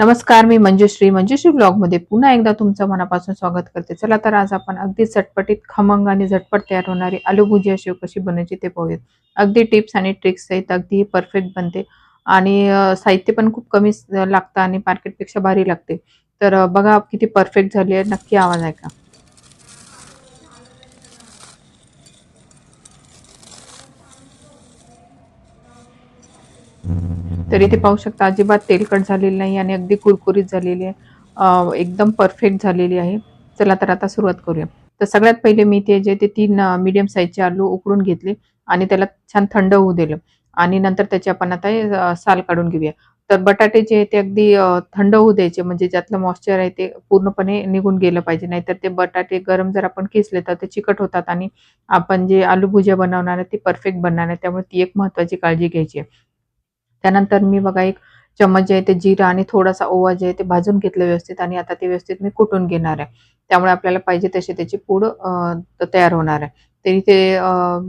नमस्कार मी मंजुश्री. मंजुश्री ब्लॉगमध्ये पुन्हा एकदा तुमचं मनापासून स्वागत करते. चला तर आज आपण अगदी चटपटीत खमंग आणि झटपट तयार होणारी आलू भुजिया शेव कशी बनवायची ते पाहूयात. अगदी टिप्स आणि ट्रिक्स आहेत अगदी परफेक्ट बनते. आणि साहित्य पण खूप कमी लागतं आणि मार्केटपेक्षा भारी लागते. तर बघा किती परफेक्ट झाली आहे. नक्की आवाज ऐका. तर इथे पाहू शकता अजिबात तेलकट झालेली नाही आणि अगदी कुरकुरीत झालेली आहे. एकदम परफेक्ट झालेली आहे. चला तर आता सुरुवात करूया. तर सगळ्यात पहिले मी ते जे ते तीन मीडियम साईजचे आलू उकडून घेतले आणि त्याला छान थंड होऊ दिलं. आणि नंतर त्याची आपण आता हे, साल काढून घेऊया. तर बटाटे जे आहे ते अगदी थंड होऊ द्यायचे म्हणजे ज्यातलं मॉइश्चर आहे ते पूर्णपणे निघून गेलं पाहिजे. नाहीतर ते बटाटे गरम जर आपण किसले तर ते चिकट होतात आणि आपण जे आलू भुजिया बनवणार आहे ती परफेक्ट बनणार आहे. त्यामुळे ती एक महत्त्वाची काळजी घ्यायची आहे. त्यानंतर मी बघा एक चम्मच जे आहे ते जिरा आणि थोडासा ओवा जे आहे ते भाजून घेतलं व्यवस्थित आणि आता ते व्यवस्थित मी कुटून घेणार आहे. त्यामुळे आपल्याला पाहिजे तशी त्याची पूड तयार होणार आहे. तरी ते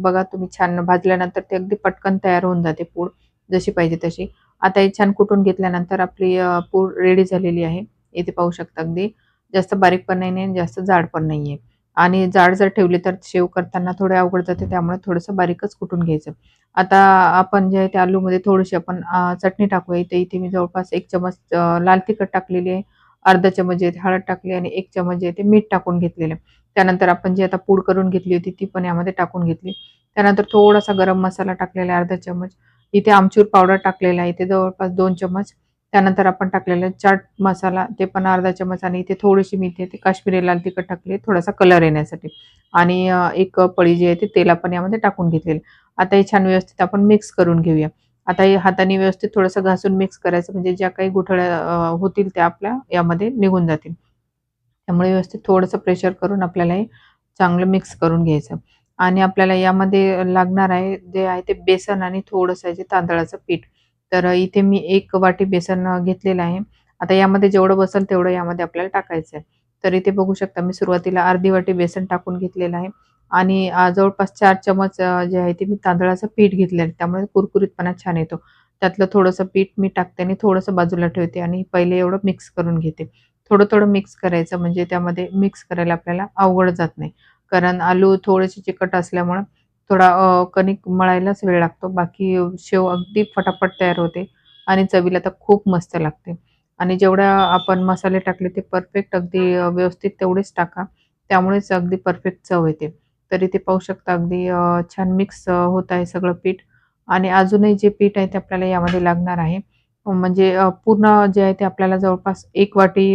बघा तुम्ही छान भाजल्यानंतर ते अगदी पटकन तयार होऊन जाते पूड जशी पाहिजे तशी. आता हे छान कुटून घेतल्यानंतर आपली पूड रेडी झालेली आहे. इथे पाहू शकता अगदी. जास्त बारीक पण नाही आणि जास्त जाड पण नाही आहे. आणि जाड जर ठेवली तर शेव करताना थोडे अवघड जाते त्यामुळे थोडंसं बारीकच कुटून घ्यायचं. आता आपण जे आहे त्या आलूमध्ये थोडीशी आपण चटणी टाकूया. इथे इथे मी जवळपास एक चमच लाल तिखट टाकलेली आहे. अर्धा चमच जे हळद टाकली आणि एक चमच जे आहे ते मीठ टाकून घेतलेलं त्यानंतर आपण जी आता पूड करून घेतली होती ती पण यामध्ये टाकून घेतली. त्यानंतर थोडासा गरम मसाला टाकलेला आहे अर्धा चमच. इथे आमचूर पावडर टाकलेला आहे. इथे जवळपास दोन चमच. त्यानंतर आपण टाकलेलं चाट मसाला ते पण अर्धा चमच आणि इथे थोडीशी मी इथे ते काश्मीरी लाल तिखट टाकले थोडासा कलर येण्यासाठी. आणि एक पळी जी आहे ती तेल आपण यामध्ये टाकून घेतलेलं. आता हे छान व्यवस्थित आपण मिक्स करून घेऊया. आता हे हाताने व्यवस्थित थोडंसं घासून मिक्स करायचं म्हणजे ज्या काही गुठळ्या होतील त्या आपल्या यामध्ये निघून जातील. त्यामुळे व्यवस्थित थोडंसं प्रेशर करून आपल्याला हे चांगलं मिक्स करून घ्यायचं. आणि आपल्याला यामध्ये लागणार आहे जे आहे ते बेसन आणि थोडंसं आहे जे तांदळाचं पीठ. तर इथे मी एक वाटी बेसन घेतलेलं आहे. आता यामध्ये जेवढं बसेल तेवढं यामध्ये आपल्याला टाकायचं आहे तर इथे बघू शकता मी सुरुवातीला अर्धी वाटी बेसन टाकून घेतलेलं आहे. आणि जवळपास चार चमच जे आहे ते मी तांदळाचं पीठ घेतलेलं आहे. त्यामुळे कुरकुरीतपणा छान येतो. त्यातलं थोडंसं पीठ मी टाकते आणि थोडंसं बाजूला ठेवते आणि पहिले एवढं मिक्स करून घेते. थोडं थोडं मिक्स करायचं म्हणजे त्यामध्ये मिक्स करायला आपल्याला अवघड जात नाही. कारण आलू थोडेसे चिकट असल्यामुळं थोडा कणिक मळायलाच वेळ लागतो. बाकी शेव अगदी फटाफट तयार होते आणि चवीला तर खूप मस्त लागते. आणि जेवढ्या आपण मसाले टाकले ते परफेक्ट अगदी व्यवस्थित तेवढेच टाका. त्यामुळेच अगदी परफेक्ट चव येते. तरी ते पाहू शकता अगदी छान मिक्स होत आहे सगळं पीठ. आणि अजूनही जे पीठ आहे ते आपल्याला यामध्ये लागणार आहे. म्हणजे पूर्ण जे आहे ते आपल्याला जवळपास एक वाटी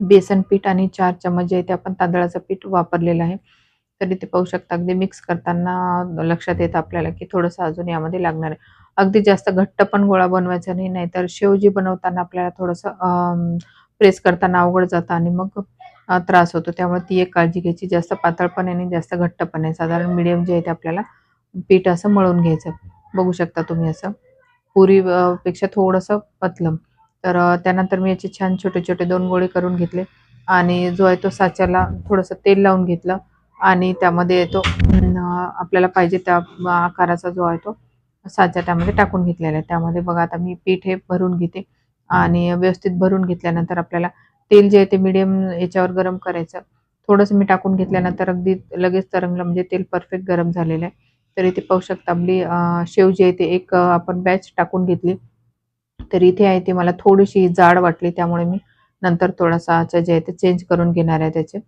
बेसन पीठ आणि चार चमच जे आहे ते आपण तांदळाचं पीठ वापरलेलं आहे. तर इथे पाहू शकता. अगदी मिक्स करताना लक्षात येतं आपल्याला की थोडंसं अजून यामध्ये लागणार आहे. अगदी जास्त घट्ट पण गोळा बनवायचा नाही नाहीतर शेवजी बनवताना आपल्याला थोडंसं प्रेस करताना अवघड जातं आणि मग त्रास होतो. त्यामुळे ती एक काळजी घ्यायची. जास्त पातळ पण आहे आणि जास्त घट्ट पण आहे साधारण मिडियम जे आहे ते आपल्याला पीठ असं मळून घ्यायचं. बघू शकता तुम्ही असं. पुरी पेक्षा थोडंसं पतलं. तर त्यानंतर मी याचे छान छोटे छोटे दोन गोळे करून घेतले. आणि जो आहे तो साच्याला थोडंसं तेल लावून घेतलं. आणि त्यामध्ये येतो आपल्याला पाहिजे त्या आकाराचा जो आहे तो साचा त्यामध्ये टाकून घेतलेला आहे. त्यामध्ये बघा आता मी पीठ हे भरून घेते आणि व्यवस्थित भरून घेतल्यानंतर आपल्याला तेल जे आहे ते मिडियम याच्यावर गरम करायचं. थोडंसं मी टाकून घेतल्यानंतर अगदी लगेच तरंगलं म्हणजे तेल परफेक्ट गरम झालेलं आहे. तर इथे पाहू शकता आपली शेव जी आहे ते एक आपण बॅच टाकून घेतली. तर इथे आहे ते मला थोडीशी जाड वाटली त्यामुळे मी नंतर थोडासा जे आहे ते चेंज करून घेणार आहे त्याचे.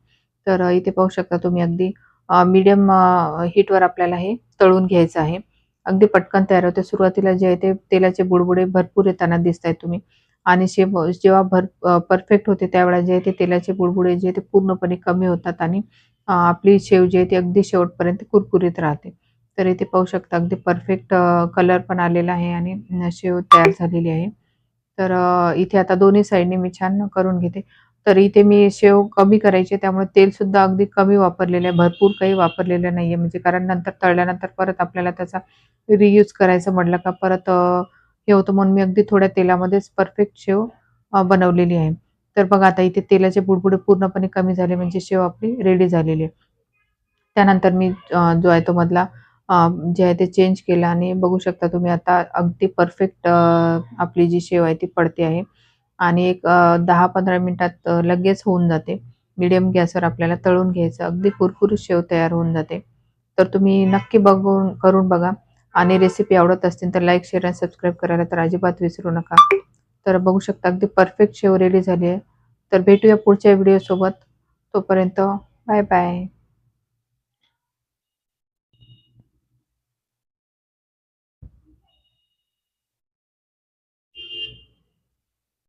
तर इथे पाहू शकता तुम्ही अगदी मीडियम हीटवर आपल्याला हे तळून घ्यायचं आहे. अगदी पटकन तयार होते. सुरुवातीला जे आहे ते तेलाचे बुडबुडे भरपूर येताना दिसत आहेत तुम्ही. आणि शेव जेव्हा भर परफेक्ट होते त्यावेळेला जे आहे ते तेलाचे बुडबुडे जे ते पूर्णपणे कमी होतात आणि आपली शेव जी आहे ती अगदी शेवटपर्यंत कुरकुरीत राहते. तर इथे पाहू शकता अगदी परफेक्ट कलर पण आलेला आहे आणि शेव तयार झालेली आहे. तर इथे आता दोन्ही साईडने मी छान करून घेते. तर इथे मी शेव कमी करायचे त्यामुळे तेल सुद्धा अगदी कमी वापरलेलं आहे. भरपूर काही वापरलेलं नाहीये. म्हणजे कारण नंतर तळल्यानंतर परत आपल्याला त्याचा रियूज करायचं म्हटलं का परत हे होतं म्हणून मी अगदी थोड्या तेलामध्येच परफेक्ट शेव बनवलेली आहे. तर बघा आता इथे तेलाचे बुडबुडे पूर्णपणे कमी झाले म्हणजे शेव आपली रेडी झालेली आहे. त्यानंतर मी जो आहे तो मधला जे आहे ते चेंज केला आणि बघू शकता तुम्ही आता अगदी परफेक्ट आपली जी शेव आहे ती पडते आहे. आणि एक दहा पंधरा मिनिटात लगेच होऊन जाते. मिडियम गॅसवर आपल्याला तळून घ्यायचं. अगदी कुरकुरीत शेव तयार होऊन जाते. तर तुम्ही नक्की बघून करून बघा. आणि रेसिपी आवडत असतील तर लाईक शेअर आणि सबस्क्राईब करायला तर अजिबात विसरू नका. तर बघू शकता अगदी परफेक्ट शेव रेडी झाली आहे. तर भेटूया पुढच्या व्हिडिओसोबत तोपर्यंत बाय बाय